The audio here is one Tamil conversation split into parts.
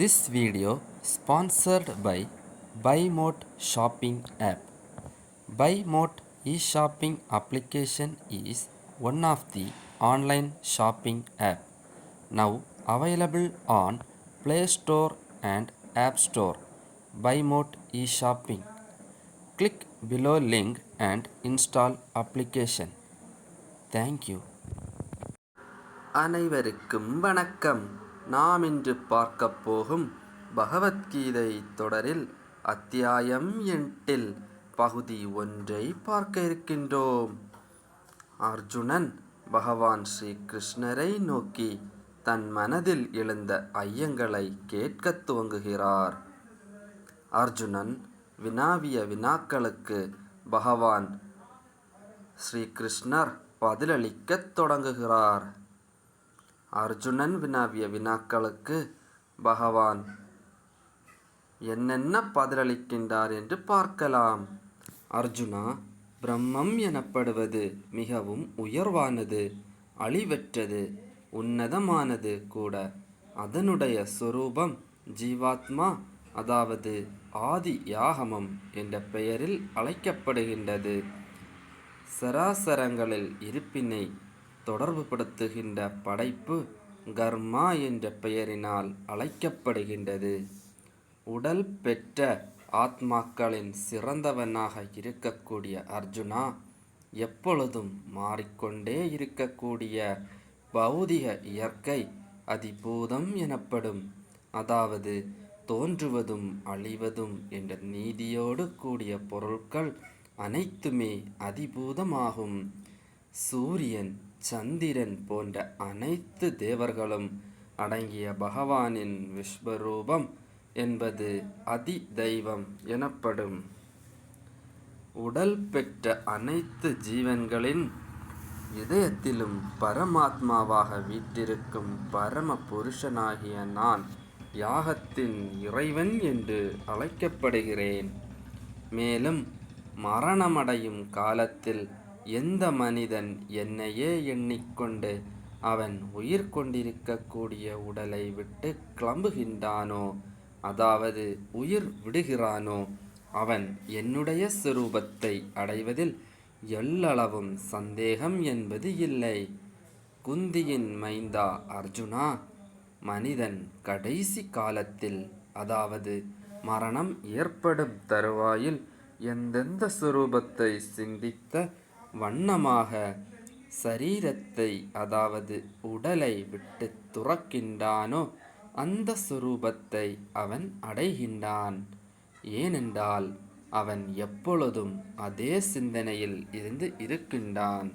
This video sponsored by BuyMote shopping app. BuyMote e-shopping application is one of the online shopping app now available on Play Store and App Store. BuyMote e-shopping. Click below link and install application. Thank you. அனைவருக்கும் வணக்கம் நாம் இன்று பார்க்கப் போகும் பகவத்கீதை தொடரில் அத்தியாயம் எட்டில் பகுதி ஒன்றை பார்க்க இருக்கின்றோம். அர்ஜுனன் பகவான் ஸ்ரீ கிருஷ்ணரை நோக்கி தன் மனதில் எழுந்த ஐயங்களை கேட்கத் துவங்குகிறார். அர்ஜுனன் வினாவிய வினாக்களுக்கு பகவான் ஸ்ரீகிருஷ்ணர் பதிலளிக்கத் தொடங்குகிறார். அர்ஜுனன் வினாவிய வினாக்களுக்கு பகவான் என்னென்ன பதிலளிக்கின்றார் என்று பார்க்கலாம். அர்ஜுனா பிரம்மம் எனப்படுவது மிகவும் உயர்வானது அழிவற்றது உன்னதமானது கூட. அதனுடைய சொரூபம் ஜீவாத்மா அதாவது ஆதி யாகமம் என்ற பெயரில் அழைக்கப்படுகின்றது. சராசரங்களில் இருப்பினை தொடர்புபடுத்துகின்ற படைப்பு கர்மா என்ற பெயரினால் அழைக்கப்படுகின்றது. உடல் பெற்ற ஆத்மாக்களின் சிறந்தவனாக இருக்கக்கூடிய அர்ஜுனா எப்பொழுதும் மாறிக்கொண்டே இருக்கக்கூடிய பௌதிக இயற்கை அதிபூதம் எனப்படும். அதாவது தோன்றுவதும் அழிவதும் என்ற நீதியோடு கூடிய பொருட்கள் அனைத்துமே அதிபூதமாகும். சூரியன் சந்திரன் போன்ற அனைத்து தேவர்களும் அடங்கிய பகவானின் விஸ்வரூபம் என்பது அதி தெய்வம் எனப்படும். உடல் பெற்ற அனைத்து ஜீவன்களின் இதயத்திலும் பரமாத்மாவாக வீட்டிருக்கும் பரம புருஷனாகிய நான் யாகத்தின் இறைவன் என்று அழைக்கப்படுகிறேன். மேலும் மரணமடையும் காலத்தில் எந்த மனிதன் என்னையே எண்ணிக்கொண்டு அவன் உயிர் கொண்டிருக்கக்கூடிய உடலை விட்டு கிளம்புகின்றானோ அதாவது உயிர் விடுகிறானோ அவன் என்னுடைய சுரூபத்தை அடைவதில் எல்லளவும் சந்தேகம் என்பது இல்லை. குந்தியின் மைந்தா அர்ஜுனா மனிதன் கடைசி காலத்தில் அதாவது மரணம் ஏற்படும் தருவாயில் எந்தெந்த சுரூபத்தை சிந்தித்த வண்ணமாக சரீரத்தை அதாவது உடலை விட்டு துறக்கின்றானோ அந்த சுரூபத்தை அவன் அடைகின்றான். ஏனென்றால் அவன் எப்பொழுதும் அதே சிந்தனையில் இருந்து இருக்கின்றான்.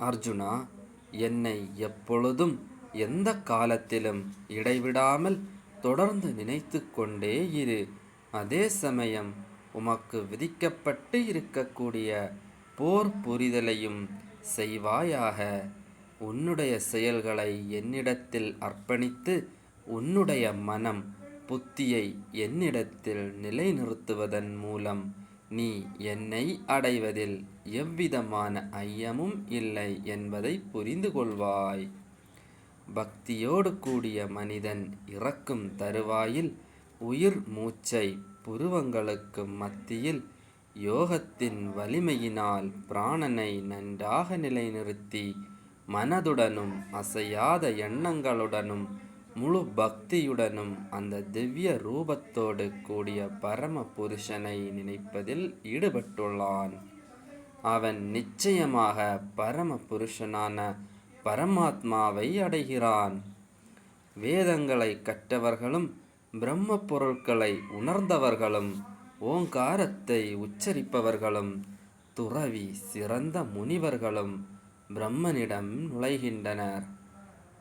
அர்ஜுனா என்னை எப்பொழுதும் எந்த காலத்திலும் இடைவிடாமல் தொடர்ந்து நினைத்து கொண்டே இரு. அதே சமயம் உமக்கு விதிக்கப்பட்டு இருக்கக்கூடிய போர் புரிதலையும் செய்வாயாக. உன்னுடைய செயல்களை என்னிடத்தில் அர்ப்பணித்து உன்னுடைய மனம் புத்தியை என்னிடத்தில் நிலைநிறுத்துவதன் மூலம் நீ என்னை அடைவதில் எவ்விதமான ஐயமும் இல்லை என்பதை புரிந்து கொள்வாய். பக்தியோடு கூடிய மனிதன் இறக்கும் தருவாயில் உயிர் மூச்சை புருவங்களுக்கு மத்தியில் யோகத்தின் வலிமையினால் பிராணனை நன்றாக நிலைநிறுத்தி மனதுடனும் அசையாத எண்ணங்களுடனும் முழு பக்தியுடனும் அந்த திவ்ய ரூபத்தோடு கூடிய பரம புருஷனை நினைப்பதில் ஈடுபட்டுள்ளான். அவன் நிச்சயமாக பரம புருஷனான பரமாத்மாவை அடைகிறான். வேதங்களை கற்றவர்களும் பிரம்ம பொருட்களை உணர்ந்தவர்களும் ஓங்காரத்தை உச்சரிப்பவர்களும் துறவி சிறந்த முனிவர்களும் பிரம்மனிடம் நுழைகின்றனர்.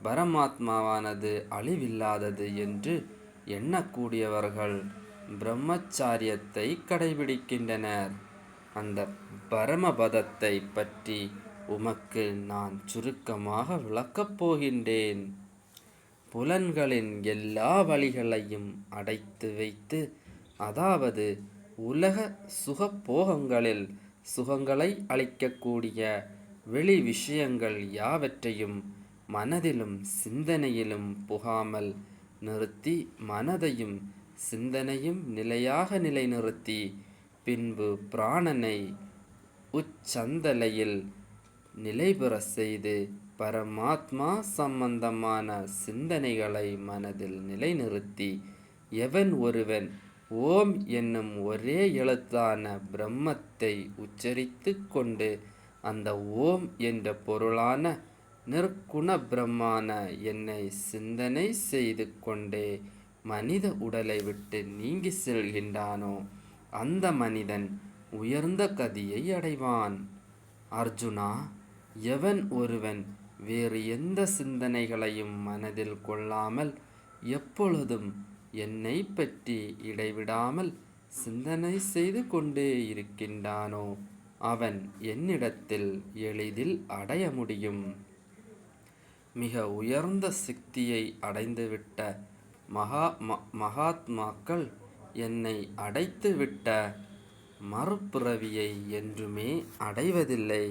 பரமாத்மாவானது அழிவில்லாதது என்று எண்ணக்கூடியவர்கள் பிரம்மச்சாரியத்தை கடைபிடிக்கின்றனர். அந்த பரமபதத்தை பற்றி உமக்கு நான் சுருக்கமாக விளக்கப் போகின்றேன். புலன்களின் எல்லா வழிகளையும் அடைத்து வைத்து அதாவது உலக சுகப்போகங்களில் சுகங்களை அளிக்கக்கூடிய வெளி விஷயங்கள் யாவற்றையும் மனதிலும் சிந்தனையிலும் புகாமல் நிறுத்தி மனதையும் சிந்தனையும் நிலையாக நிலைநிறுத்தி பின்பு பிராணனை உச்சந்தலையில் நிலைபெற செய்து பரமாத்மா சம்பந்தமான சிந்தனைகளை மனதில் நிலைநிறுத்தி எவன் ஒருவன் ஓம் என்னும் ஒரே எழுத்தான பிரம்மத்தை உச்சரித்து கொண்டு அந்த ஓம் என்ற பொருளான நிற்குண பிரம்மான என்னை சிந்தனை செய்து கொண்டே மனித உடலை விட்டு நீங்கி செல்கின்றானோ அந்த மனிதன் உயர்ந்த கதியை அடைவான். அர்ஜுனா எவன் ஒருவன் வேறு எந்த சிந்தனைகளையும் மனதில் கொள்ளாமல் எப்பொழுதும் என்னை பற்றி இடைவிடாமல் சிந்தனை செய்து கொண்டே இருக்கின்றானோ அவன் என்னிடத்தில் எளிதில் அடைய முடியும். மிக உயர்ந்த சக்தியை அடைந்துவிட்ட மகா மகாத்மாக்கள் என்னை அடைத்துவிட்ட மறுபிறவியை என்றுமே அடைவதில்லை.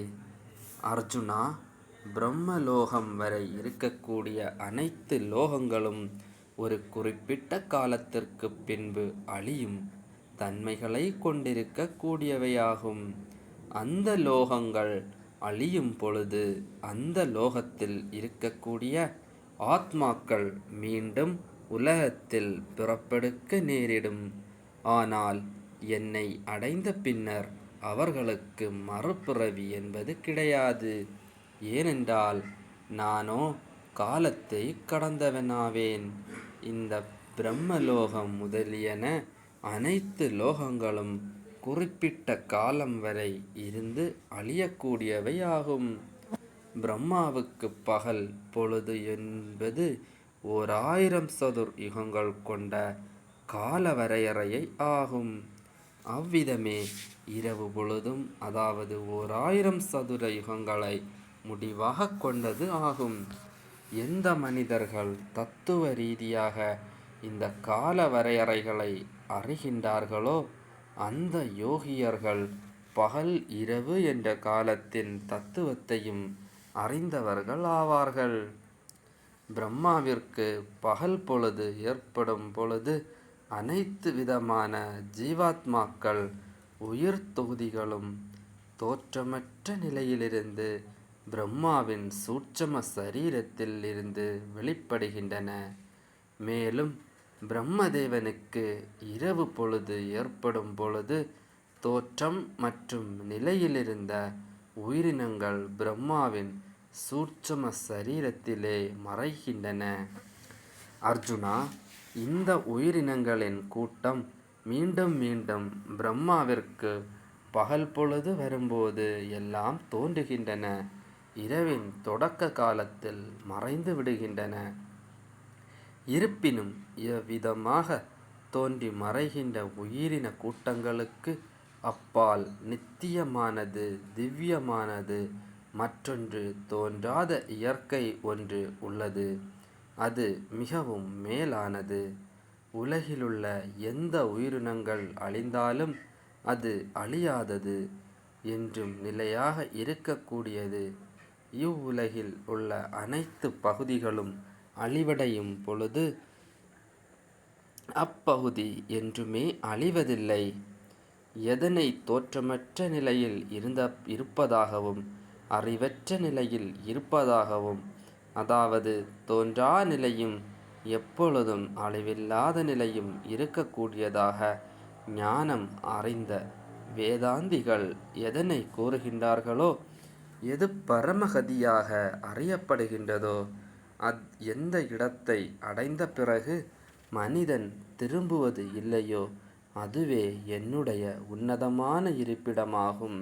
அர்ஜுனா பிரம்மலோகம் வரை இருக்கக்கூடிய அனைத்து லோகங்களும் ஒரு குறிப்பிட்ட காலத்திற்கு பின்பு அழியும் தன்மைகளை கொண்டிருக்கக்கூடியவையாகும். அந்த லோகங்கள் அழியும் பொழுது அந்த லோகத்தில் இருக்கக்கூடிய ஆத்மாக்கள் மீண்டும் உலகத்தில் பிறப்பெடுக்க நேரிடும். ஆனால் என்னை அடைந்த பின்னர் அவர்களுக்கு மறுபிறவி என்பது கிடையாது. ஏனென்றால் நானோ காலத்தை கடந்தவனாவேன். இந்த பிரம்மலோகம் முதலியன அனைத்து லோகங்களும் குறிப்பிட்ட காலம் வரை இருந்து அழியக்கூடியவை ஆகும் பிரம்மாவுக்கு பகல் பொழுது என்பது ஓர் ஆயிரம் சதுர் யுகங்கள் கொண்ட கால வரையறையை ஆகும். அவ்விதமே இரவு பொழுதும் அதாவது ஓர் ஆயிரம் சதுர யுகங்களை முடிவாக கொண்டது ஆகும். எந்த மனிதர்கள் தத்துவ ரீதியாக இந்த கால வரையறைகளை அறிகின்றார்களோ அந்த யோகியர்கள் பகல் இரவு என்ற காலத்தின் தத்துவத்தையும் அறிந்தவர்கள் ஆவார்கள். பிரம்மாவிற்கு பகல் பொழுது ஏற்படும் பொழுது அனைத்து விதமான ஜீவாத்மாக்கள் உயிர் தொகுதிகளும் தோற்றமற்ற நிலையிலிருந்து பிரம்மாவின் சூட்சம சரீரத்தில் இருந்து வெளிப்படுகின்றன. மேலும் பிரம்மதேவனுக்கு இரவு பொழுது ஏற்படும் பொழுது தோற்றம் மற்றும் நிலையிலிருந்த உயிரினங்கள் பிரம்மாவின் சூட்சம சரீரத்திலே மறைகின்றன. அர்ஜுனா இந்த உயிரினங்களின் கூட்டம் மீண்டும் மீண்டும் பிரம்மாவிற்கு பகல் பொழுது வரும்போது எல்லாம் தோன்றுகின்றன. இரவின் தொடக்க காலத்தில் மறைந்து விடுகின்றன. இருப்பினும் எவ்விதமாக தோன்றி மறைகின்ற உயிரின கூட்டங்களுக்கு அப்பால் நித்தியமானது திவ்யமானது மற்றொன்று தோன்றாத இயற்கை ஒன்று உள்ளது. அது மிகவும் மேலானது. உலகிலுள்ள எந்த உயிரினங்கள் அழிந்தாலும் அது அழியாதது என்றும் நிலையாக இருக்கக்கூடியது. இவ்வுலகில் உள்ள அனைத்து பகுதிகளும் அழிவடையும் பொழுது அப்பகுதி என்றுமே அழிவதில்லை. எதனை தோற்றமற்ற நிலையில் இருந்த இருப்பதாகவும் அறிவற்ற நிலையில் இருப்பதாகவும் அதாவது தோன்றா நிலையும் எப்பொழுதும் அழிவில்லாத நிலையும் இருக்கக்கூடியதாக ஞானம் அறிந்த வேதாந்திகள் எதனை கூறுகின்றார்களோ எது பரமகதியாக அறியப்படுகின்றதோ அத் எந்த இடத்தை அடைந்த பிறகு மனிதன் திரும்புவது இல்லையோ அதுவே என்னுடைய உன்னதமான இருப்பிடமாகும்.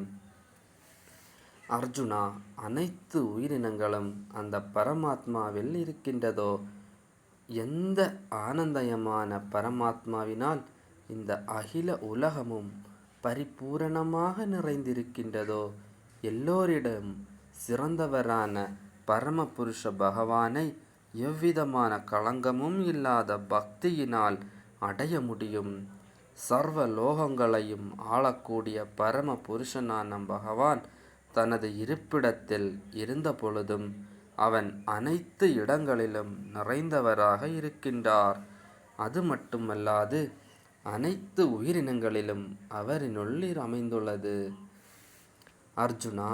அர்ஜுனா அனைத்து உயிரினங்களும் அந்த பரமாத்மாவில் இருக்கின்றதோ எந்த ஆனந்தயமான பரமாத்மாவினால் இந்த அகில உலகமும் பரிபூரணமாக நிறைந்திருக்கின்றதோ எல்லோரிடம் சிறந்தவரான பரமபுருஷ பகவானை எவ்விதமான களங்கமும் இல்லாத பக்தியினால் அடைய முடியும். சர்வ லோகங்களையும் ஆளக்கூடிய பரம புருஷனான பகவான் தனது இருப்பிடத்தில் இருந்தபொழுதும் அவன் அனைத்து இடங்களிலும் நிறைந்தவராக இருக்கின்றார். அது மட்டுமல்லாது அனைத்து உயிரினங்களிலும் அவரின் அமைந்துள்ளது. அர்ஜுனா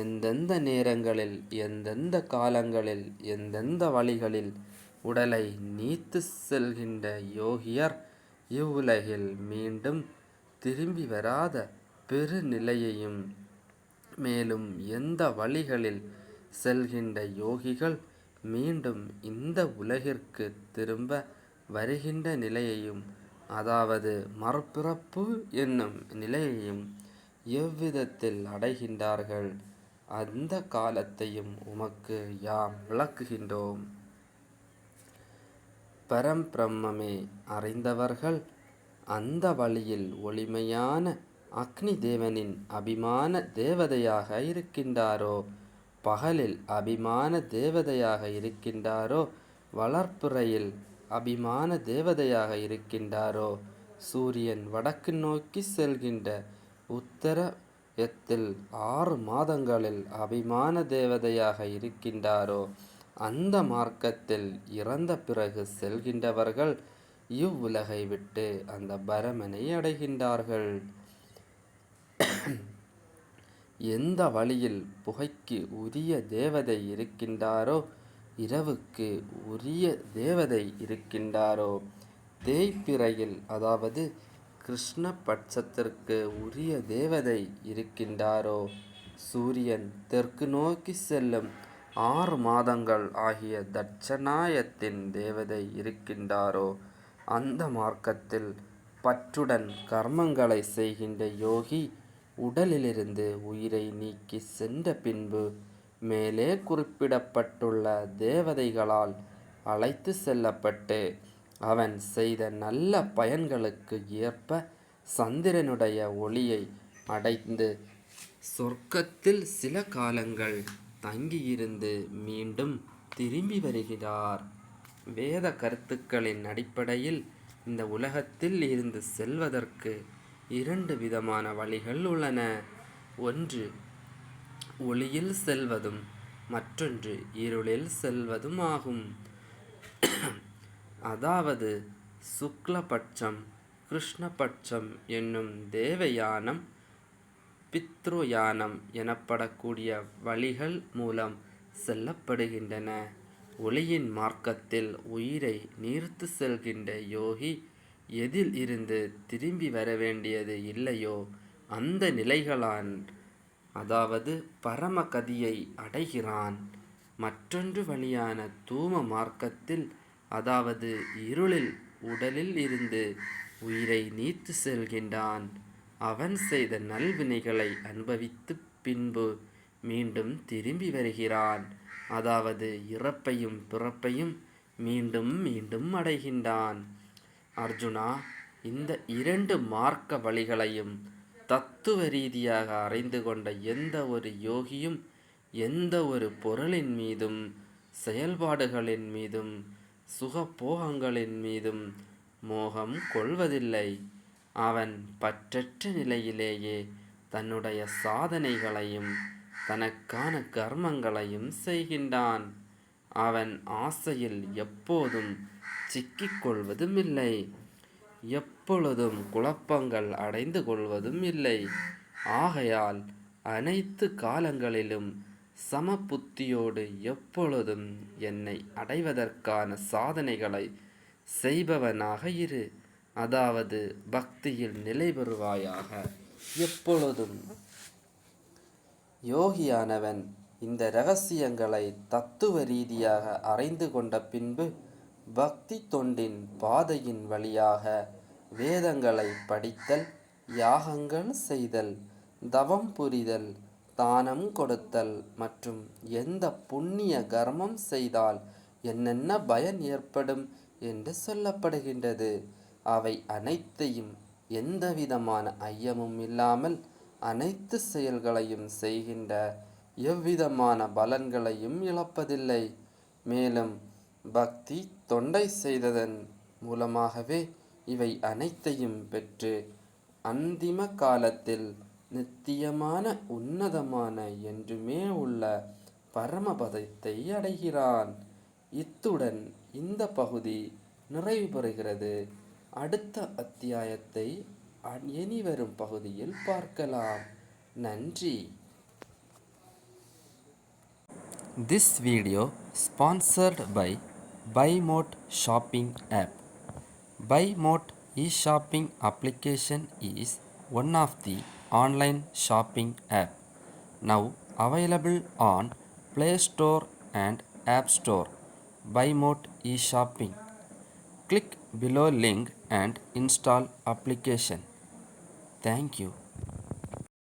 எந்தெந்த நேரங்களில் எந்தெந்த காலங்களில் எந்தெந்த வழிகளில் உடலை நீத்து செல்கின்ற யோகியர் இவ்வுலகில் மீண்டும் திரும்பி வராத பெருநிலையையும் மேலும் எந்த வழிகளில் செல்கின்ற யோகிகள் மீண்டும் இந்த உலகிற்கு திரும்ப வருகின்ற நிலையையும் அதாவது மறுபிறப்பு என்னும் நிலையையும் எவ்விதத்தில் அடைகின்றார்கள்? அந்த காலத்தையும் உமக்கு யாம் விளக்குகின்றோம். பரம்பிரம்மே அறிந்தவர்கள் அந்த வழியில் ஒளிமையான அக்னி தேவனின் அபிமான தேவதையாக இருக்கின்றாரோ? பகலில் அபிமான தேவதையாக இருக்கின்றாரோ? வளர்ப்புறையில் அபிமான தேவதையாக இருக்கின்றாரோ? சூரியன் வடக்கு நோக்கி செல்கின்ற உத்தரயத்தில் ஆறு மாதங்களில் அபிமான தேவதையாக இருக்கின்றாரோ அந்த மார்க்கத்தில் இறந்த பிறகு செல்கின்றவர்கள் இவ்வுலகை விட்டு அந்த பரமனை அடைகின்றார்கள். எந்த வழியில் புகைக்கு உரிய தேவதை இருக்கின்றாரோ இரவுக்கு உரிய தேவதை இருக்கின்றாரோ தேய்ப்பிறையில் அதாவது கிருஷ்ண பட்சத்திற்கு உரிய தேவதை இருக்கின்றாரோ? சூரியன் தெற்கு நோக்கி செல்லும் ஆறு மாதங்கள் ஆகிய தட்சணாயத்தின் தேவதை இருக்கின்றாரோ? அந்த மார்க்கத்தில் பற்றுடன் கர்மங்களை செய்கின்ற யோகி உடலிலிருந்து உயிரை நீக்கி சென்ற பின்பு மேலே குறிப்பிடப்பட்டுள்ள தேவதைகளால் அழைத்து செல்லப்பட்டு அவன் செய்த நல்ல பயன்களுக்கு ஏற்ப சந்திரனுடைய ஒளியை அடைந்து சொர்க்கத்தில் சில காலங்கள் தங்கியிருந்து மீண்டும் திரும்பி வருகிறார். வேத கருத்துக்களின் அடிப்படையில் இந்த உலகத்தில் இருந்து செல்வதற்கு இரண்டு விதமான வழிகள் உள்ளன. ஒன்று ஒளியில் செல்வதும் மற்றொன்று இருளில் செல்வதும் ஆகும். அதாவது சுக்லபட்சம் கிருஷ்ணபட்சம் என்னும் தேவயானம் பித்ருயானம் எனப்படக்கூடிய வழிகள் மூலம் செல்லப்படுகின்றன. ஒளியின் மார்க்கத்தில் உயிரை நீர்த்து செல்கின்ற யோகி எதில் இருந்து திரும்பி வர வேண்டியது இல்லையோ அந்த நிலைகளான் அதாவது பரமகதியை அடைகிறான். மற்றொன்று வழியான தூம மார்க்கத்தில் அதாவது இருளில் உடலில் இருந்து உயிரை நீத்து செல்கின்றான். அவன் செய்த நல்வினைகளை அனுபவித்து பின்பு மீண்டும் திரும்பி வருகிறான். அதாவது இறப்பையும் பிறப்பையும் மீண்டும் மீண்டும் அடைகின்றான். அர்ஜுனா இந்த இரண்டு மார்க்க வழிகளையும் தத்துவ ரீதியாக அறிந்து கொண்ட எந்த ஒரு யோகியும் எந்த ஒரு பொருளின் மீதும் செயல்பாடுகளின் மீதும் சுகபோகங்களின் மீதும் மோகம் கொள்வதில்லை. அவன் பற்றற்ற நிலையிலேயே தன்னுடைய சாதனைகளையும் தனக்கான கர்மங்களையும் செய்கின்றான். அவன் ஆசையில் எப்போதும் சிக்கிக்கொள்வதும் இல்லை எப்பொழுதும் குழப்பங்கள் அடைந்து கொள்வதும் இல்லை. ஆகையால் அனைத்து காலங்களிலும் சமபுத்தியோடு எப்பொழுதும் என்னை அடைவதற்கான சாதனைகளை செய்பவனாக இரு. அதாவது பக்தியில் நிலை பெறுவாயாக எப்பொழுதும். யோகியானவன் இந்த ரகசியங்களை தத்துவ ரீதியாக அறிந்து கொண்ட பின்பு பக்தி தொண்டின் பாதையின் வழியாக வேதங்களை படித்தல் யாகங்கள் செய்தல் தவம் புரிதல் தானம் கொடுத்தல் மற்றும் எந்த புண்ணிய கர்மம் செய்தால் என்னென்ன பயன் ஏற்படும் என்று சொல்லப்படுகின்றது. அவை அனைத்தையும் எந்தவிதமான ஐயமும் இல்லாமல் அனைத்து செயல்களையும் செய்கின்ற எவ்விதமான பலன்களையும் இழப்பதில்லை. மேலும் பக்தி தொண்டை செய்ததன் மூலமாகவே இவை அனைத்தையும் பெற்று அந்திம காலத்தில் நித்தியமான உன்னதமான என்றுமே உள்ள பரமபதத்தை அடைகிறான். இத்துடன் இந்த பகுதி நிறைவு பெறுகிறது. அடுத்த அத்தியாயத்தை இனிவரும் பகுதியில் பார்க்கலாம். நன்றி. This video by by BuyMote shopping app BuyMote e shopping application is one of the online shopping app now available on Play Store and App Store. BuyMote e-shopping. Click below link and install application. Thank you.